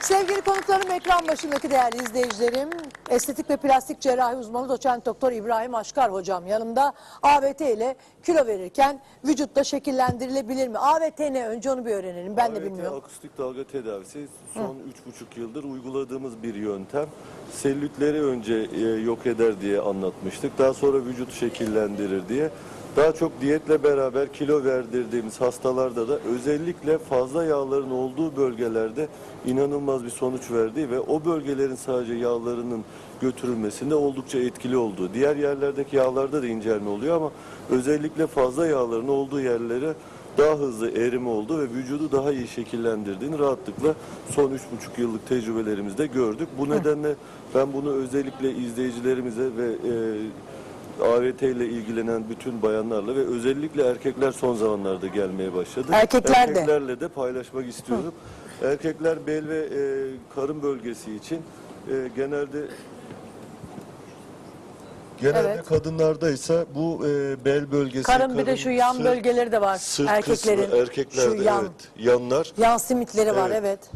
Sevgili konuklarım, ekran başındaki değerli izleyicilerim, estetik ve plastik cerrahi uzmanı doçent doktor İbrahim Aşkar hocam yanımda AVT ile kilo verirken vücutta şekillendirilebilir mi? AVT ne? Önce onu bir öğrenelim. Ben de AVT bilmiyorum. Akustik dalga tedavisi son 3,5 yıldır uyguladığımız bir yöntem. Sellütleri önce e, yok eder diye anlatmıştık. Daha sonra vücut şekillendirir diye. Daha çok diyetle beraber kilo verdirdiğimiz hastalarda da özellikle fazla yağların olduğu bölgelerde inanılmaz bir sonuç verdiği ve o bölgelerin sadece yağlarının götürülmesinde oldukça etkili olduğu. Diğer yerlerdeki yağlarda da incelme oluyor ama özellikle fazla yağların olduğu yerlere daha hızlı erime oldu ve vücudu daha iyi şekillendirdiğini rahatlıkla son 3,5 yıllık tecrübelerimizde gördük. Bu nedenle ben bunu özellikle izleyicilerimize ve e, AVT ile ilgilenen bütün bayanlarla ve özellikle erkekler son zamanlarda gelmeye başladı. Erkekler de. Erkeklerle de paylaşmak istiyorum. Erkekler bel ve e, karın bölgesi için e, genelde Genelde Evet. kadınlarda ise bu e, bel bölgesi, Karın bir de şu yan sırt- bölgeleri de var. Sırt Erkeklerin kısmı, erkeklerde şu yan, evet, yanlar. yan simitleri var Evet. evet.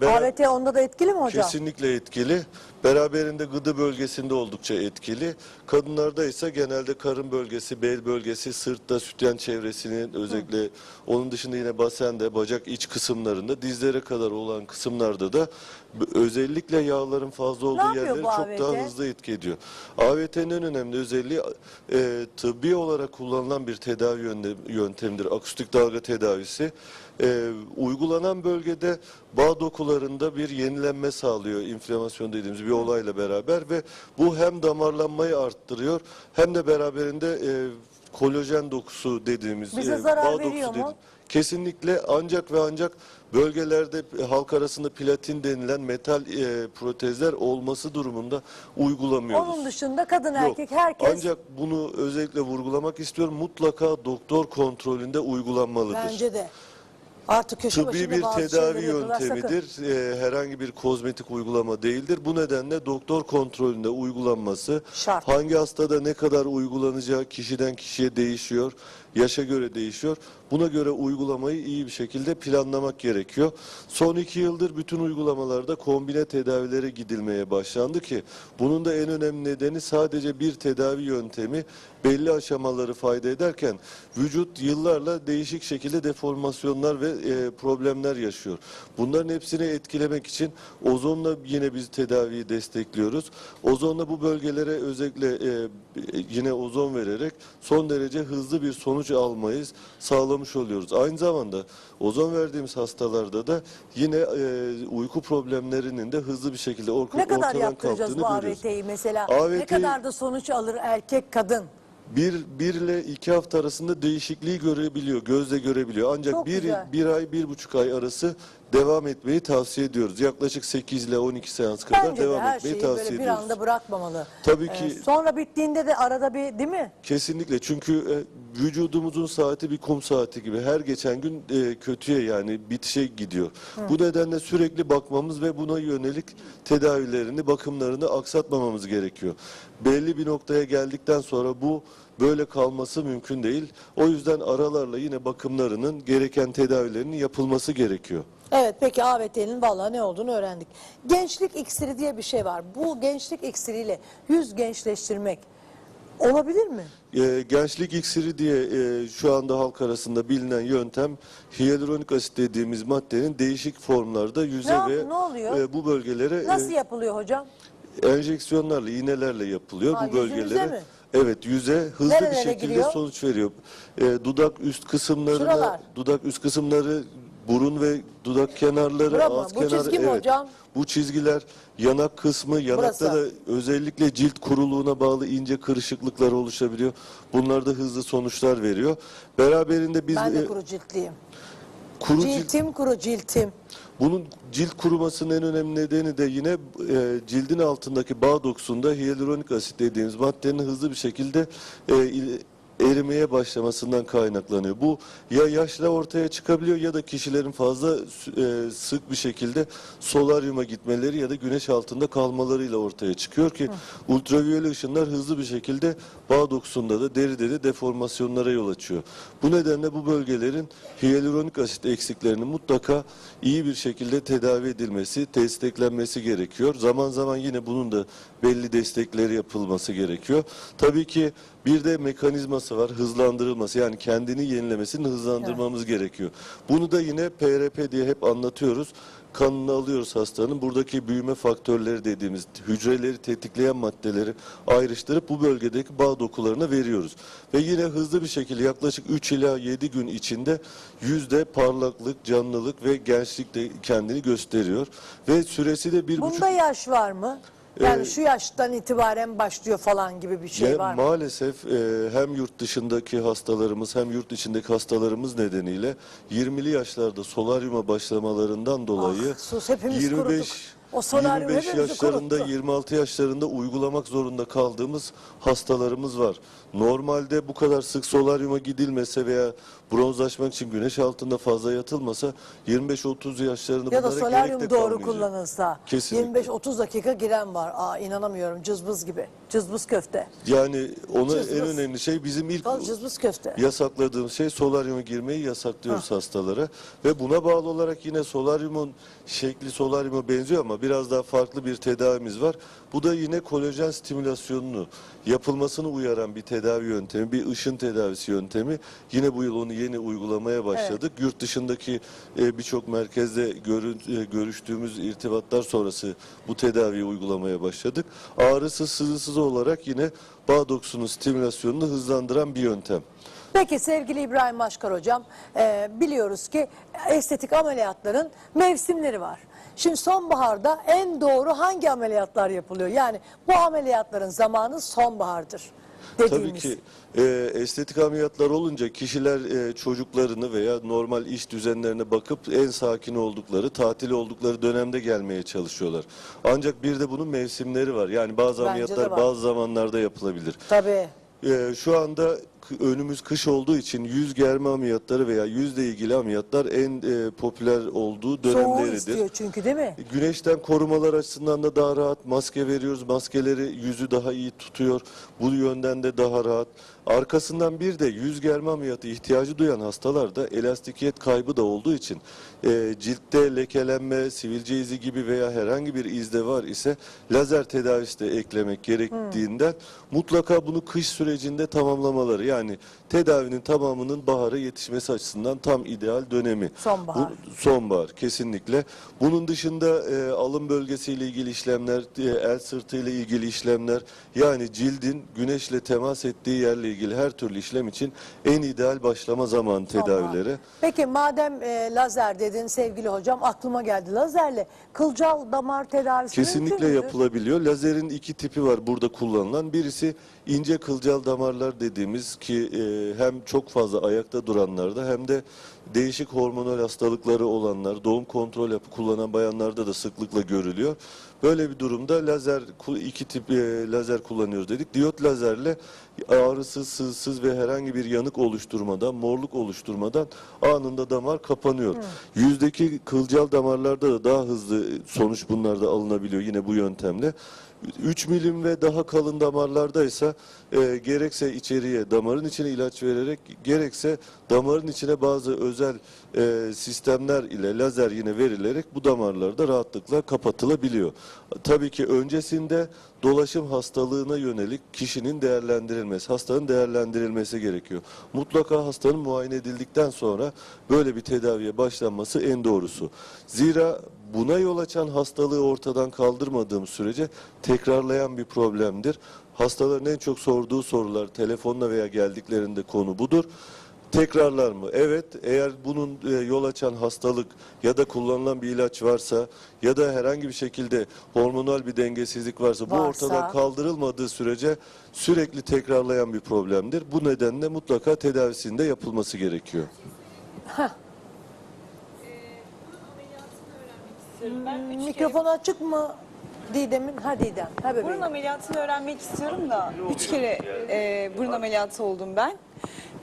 Ee, bera- AVT onda da etkili mi hocam? kesinlikle etkili. Beraberinde gıdı bölgesinde oldukça etkili. Kadınlarda ise genelde karın bölgesi, bel bölgesi, sırtta sütyen çevresinin özellikle onun dışında yine basende, bacak iç kısımlarında, dizlere kadar olan kısımlarda da özellikle yağların fazla olduğu yerleri çok AVT? daha hızlı etki ediyor. AVT'nin en önemli özelliği e, tıbbi olarak kullanılan bir tedavi yöntemidir. Akustik dalga tedavisi. E, uygulanan bölgede bağ dokularında bir yenilenme sağlıyor. inflamasyon dediğimiz bir olayla beraber ve bu hem damarlanmayı arttırıyor hem de beraberinde e, kolajen dokusu dediğimiz Bize e, zarar bağ veriyor dokusu mu? dedi- Kesinlikle ancak ve ancak bölgelerde halk arasında platin denilen metal e, protezler olması durumunda uygulamıyoruz. Onun dışında kadın Yok. erkek herkes Ancak bunu özellikle vurgulamak istiyorum. Mutlaka doktor kontrolünde uygulanmalıdır. bence de. Artık köşe Tıbbi başında bir bazı tedavi şeyleri yapıyorlar, yöntemidir. Ee, herhangi bir kozmetik uygulama değildir. Bu nedenle doktor kontrolünde uygulanması Şart. hangi hastada ne kadar uygulanacağı kişiden kişiye değişiyor. Yaşa göre değişiyor. Buna göre uygulamayı iyi bir şekilde planlamak gerekiyor. Son iki yıldır bütün uygulamalarda kombine tedavilere gidilmeye başlandı ki bunun da en önemli nedeni sadece bir tedavi yöntemi belli aşamaları fayda ederken vücut yıllarla değişik şekilde deformasyonlar ve e, problemler yaşıyor. Bunların hepsini etkilemek için ozonla yine biz tedaviyi destekliyoruz. Ozonla bu bölgelere özellikle e, yine ozon vererek son derece hızlı bir sonuç almayız sağlamış oluyoruz. Aynı zamanda ozon verdiğimiz hastalarda da yine e, uyku problemlerinin de hızlı bir şekilde orka, Ne kadar ortadan bu kalktığını görüyoruz. AVT'yi mesela? AVT 'yi Ne kadar da sonuç alır erkek kadın? Bir, bir ile iki hafta arasında değişikliği görebiliyor, gözle görebiliyor. Ancak Çok bir, güzel. bir ay, bir buçuk ay arası devam etmeyi tavsiye ediyoruz. Yaklaşık 8 ile 12 seans kadar Bence de devam her etmeyi şeyi tavsiye böyle bir ediyoruz. anda bırakmamalı. Tabii Ee, ki- sonra bittiğinde de arada bir değil mi? Kesinlikle çünkü e, vücudumuzun saati bir kum saati gibi her geçen gün e, kötüye yani bitişe gidiyor. Bu nedenle sürekli bakmamız ve buna yönelik tedavilerini, bakımlarını aksatmamamız gerekiyor. Belli bir noktaya geldikten sonra bu böyle kalması mümkün değil. O yüzden aralarla yine bakımlarının gereken tedavilerinin yapılması gerekiyor. Evet peki AVT'nin vallahi ne olduğunu öğrendik. Gençlik iksiri diye bir şey var. Bu gençlik iksiriyle yüz gençleştirmek olabilir mi? E, gençlik iksiri diye e, şu anda halk arasında bilinen yöntem hyaluronik asit dediğimiz maddenin değişik formlarda yüze Ne ve ne oluyor? e, bu bölgelere Nasıl e, yapılıyor hocam? enjeksiyonlarla, iğnelerle yapılıyor Ha, bu yüzünüze bölgelere. mi? Evet, yüze hızlı Nerelere bir şekilde giriyor? sonuç veriyor. E, dudak üst kısımlarına, Şuralar. dudak üst kısımları, burun ve dudak kenarları, Bura mı? ağız Bu kenarı. çizgi mi hocam? Bu çizgiler yanak kısmı, yanakta Burası. da özellikle cilt kuruluğuna bağlı ince kırışıklıklar oluşabiliyor. Bunlar da hızlı sonuçlar veriyor. Beraberinde biz Ben de e, kuru ciltliyim. kuru cilt Ciltim kuru ciltim. bunun cilt kurumasının en önemli nedeni de yine e, cildin altındaki bağ dokusunda hyaluronik asit dediğimiz maddenin hızlı bir şekilde e, il- erimeye başlamasından kaynaklanıyor. Bu ya yaşla ortaya çıkabiliyor ya da kişilerin fazla e, sık bir şekilde solaryuma gitmeleri ya da güneş altında kalmalarıyla ortaya çıkıyor ki ultraviyole ışınlar hızlı bir şekilde bağ dokusunda da deride de deformasyonlara yol açıyor. Bu nedenle bu bölgelerin hyaluronik asit eksiklerinin mutlaka iyi bir şekilde tedavi edilmesi, desteklenmesi gerekiyor. Zaman zaman yine bunun da belli destekleri yapılması gerekiyor. Tabii ki bir de mekanizması var, hızlandırılması yani kendini yenilemesini hızlandırmamız gerekiyor. Bunu da yine PRP diye hep anlatıyoruz. Kanını alıyoruz hastanın. Buradaki büyüme faktörleri dediğimiz hücreleri tetikleyen maddeleri ayrıştırıp bu bölgedeki bağ dokularına veriyoruz. Ve yine hızlı bir şekilde yaklaşık 3 ila 7 gün içinde yüzde parlaklık, canlılık ve gençlik de kendini gösteriyor. Ve süresi de bir buçuk Bunda yaş var mı? Yani Ee, şu yaştan itibaren başlıyor falan gibi bir şey Ya var mı? maalesef e, hem yurt dışındaki hastalarımız hem yurt içindeki hastalarımız nedeniyle 20'li yaşlarda solaryuma başlamalarından dolayı Ah, sus, hepimiz kuruduk. O solaryum 25 hepimizi yaşlarında kuruttu. 26 yaşlarında uygulamak zorunda kaldığımız hastalarımız var. Normalde bu kadar sık solaryuma gidilmese veya bronzlaşmak için güneş altında fazla yatılmasa 25-30 yaşlarında Ya da bunlara solaryum gerek de doğru kalmayacak. kullanılsa Kesinlikle. 25-30 dakika giren var. Aa inanamıyorum cızbız gibi. Cızbız köfte. Yani ona Cızbız. en önemli şey bizim ilk Al cızbız köfte. yasakladığımız şey solaryuma girmeyi yasaklıyoruz hastalara ve buna bağlı olarak yine solaryumun şekli solaryuma benziyor ama biraz daha farklı bir tedavimiz var. Bu da yine kolajen stimülasyonunu yapılmasını uyaran bir tedavi yöntemi, bir ışın tedavisi yöntemi. Yine bu yıl onu yeni uygulamaya başladık. Yurt dışındaki e, birçok merkezde görün- e, görüştüğümüz irtibatlar sonrası bu tedaviyi uygulamaya başladık. Ağrısız, sızısız olarak yine bağ dokusunun stimülasyonunu hızlandıran bir yöntem. Peki sevgili İbrahim Başkar hocam e, biliyoruz ki estetik ameliyatların mevsimleri var. Şimdi sonbaharda en doğru hangi ameliyatlar yapılıyor? Yani bu ameliyatların zamanı sonbahardır dediğimiz. Tabii ki e, estetik ameliyatlar olunca kişiler e, çocuklarını veya normal iş düzenlerine bakıp en sakin oldukları, tatil oldukları dönemde gelmeye çalışıyorlar. Ancak bir de bunun mevsimleri var. Yani bazı Bence de ameliyatlar var. bazı zamanlarda yapılabilir. Tabii. E, şu anda önümüz kış olduğu için yüz germe ameliyatları veya yüzle ilgili ameliyatlar en e, popüler olduğu Soğuğu dönemleridir. istiyor çünkü değil mi? Güneşten korumalar açısından da daha rahat maske veriyoruz. Maskeleri yüzü daha iyi tutuyor. Bu yönden de daha rahat. Arkasından bir de yüz germe ameliyatı ihtiyacı duyan hastalarda elastikiyet kaybı da olduğu için e, ciltte lekelenme, sivilce izi gibi veya herhangi bir izde var ise lazer tedavisi de eklemek gerektiğinden mutlaka bunu kış sürecinde tamamlamaları yani tedavinin tamamının bahara yetişmesi açısından tam ideal dönemi. Sonbahar. Bu- Sonbahar kesinlikle. Bunun dışında e, alın bölgesiyle ilgili işlemler, e, el sırtıyla ilgili işlemler, yani cildin güneşle temas ettiği yerle ilgili her türlü işlem için en ideal başlama zamanı tedavilere. Peki madem e, lazer dedin sevgili hocam aklıma geldi. Lazerle kılcal damar tedavisi Kesinlikle mümkün müdür? yapılabiliyor. Lazerin iki tipi var burada kullanılan. Birisi ince kılcal damarlar dediğimiz ki e, hem çok fazla ayakta duranlarda hem de değişik hormonal hastalıkları olanlar, doğum kontrol yapı kullanan bayanlarda da sıklıkla görülüyor. Böyle bir durumda lazer iki tip e, lazer kullanıyoruz dedik. Diyot lazerle ağrısız, sızsız ve herhangi bir yanık oluşturmadan, morluk oluşturmadan anında damar kapanıyor. Yüzdeki kılcal damarlarda da daha hızlı sonuç bunlarda alınabiliyor yine bu yöntemle. 3 milim ve daha kalın damarlarda ise e, gerekse içeriye damarın içine ilaç vererek gerekse damarın içine bazı özel e, sistemler ile lazer yine verilerek bu damarlarda rahatlıkla kapatılabiliyor. Tabii ki öncesinde dolaşım hastalığına yönelik kişinin değerlendirilmesi, hastanın değerlendirilmesi gerekiyor. Mutlaka hastanın muayene edildikten sonra böyle bir tedaviye başlanması en doğrusu. Zira buna yol açan hastalığı ortadan kaldırmadığım sürece tekrarlayan bir problemdir. Hastaların en çok sorduğu sorular telefonla veya geldiklerinde konu budur. Tekrarlar mı? Evet. Eğer bunun e, yol açan hastalık ya da kullanılan bir ilaç varsa ya da herhangi bir şekilde hormonal bir dengesizlik varsa, bu Varsa. ortadan kaldırılmadığı sürece sürekli tekrarlayan bir problemdir. Bu nedenle mutlaka tedavisinde yapılması gerekiyor. Ben üç Mikrofon açık mı Didem'in? Ha Didem. Ha kere bebeğim. burun ameliyatını öğrenmek istiyorum da üç kere e, burun ameliyatı oldum ben.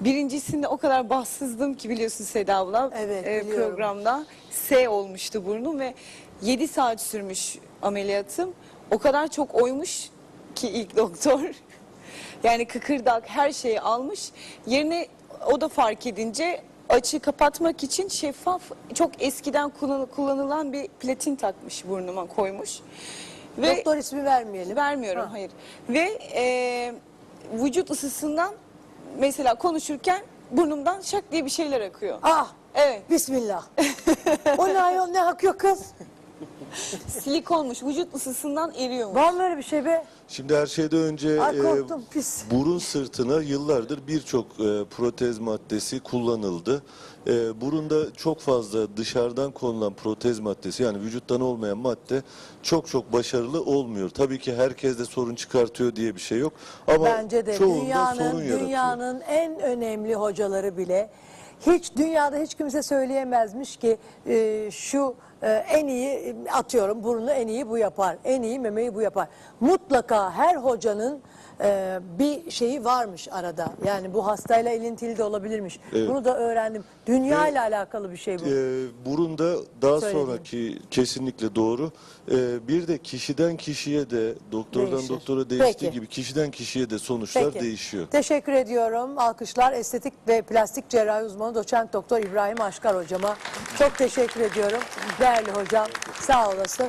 Birincisinde o kadar bahtsızdım ki biliyorsun Seda abla. Evet, e, biliyorum. programda S olmuştu burnum ve 7 saat sürmüş ameliyatım. O kadar çok oymuş ki ilk doktor. Yani kıkırdak her şeyi almış. Yerine o da fark edince açığı kapatmak için şeffaf çok eskiden kullan- kullanılan bir platin takmış burnuma koymuş. Ve Doktor ismi vermeyelim. vermiyorum Ha. hayır. Ve e, vücut ısısından mesela konuşurken burnumdan şak diye bir şeyler akıyor. Ah Evet. bismillah. o ne ayol ne akıyor kız? Silikonmuş. Vücut ısısından eriyormuş. Var mı öyle bir şey be? Şimdi her şeyden önce Ay e, korktum pis. burun sırtına yıllardır birçok e, protez maddesi kullanıldı. E, burunda çok fazla dışarıdan konulan protez maddesi yani vücuttan olmayan madde çok çok başarılı olmuyor. Tabii ki herkes de sorun çıkartıyor diye bir şey yok ama Bence de çoğunda dünyanın sorun yaratıyor. dünyanın en önemli hocaları bile hiç dünyada hiç kimse söyleyemezmiş ki e, şu e, en iyi e, atıyorum burnu en iyi bu yapar. En iyi memeyi bu yapar. Mutlaka her hocanın e, bir şeyi varmış arada. Yani bu hastayla ilintili de olabilirmiş. Evet. Bunu da öğrendim. Dünya ile alakalı bir şey bu. Ee, burunda daha Söylediğin. sonraki kesinlikle doğru. Ee, bir de kişiden kişiye de doktordan Değişir. doktora değiştiği Peki. gibi kişiden kişiye de sonuçlar Peki. değişiyor. Teşekkür ediyorum. Alkışlar estetik ve plastik cerrahi uzmanı doçent doktor İbrahim Aşkar hocama. Çok teşekkür ediyorum. Değerli hocam sağ olasın.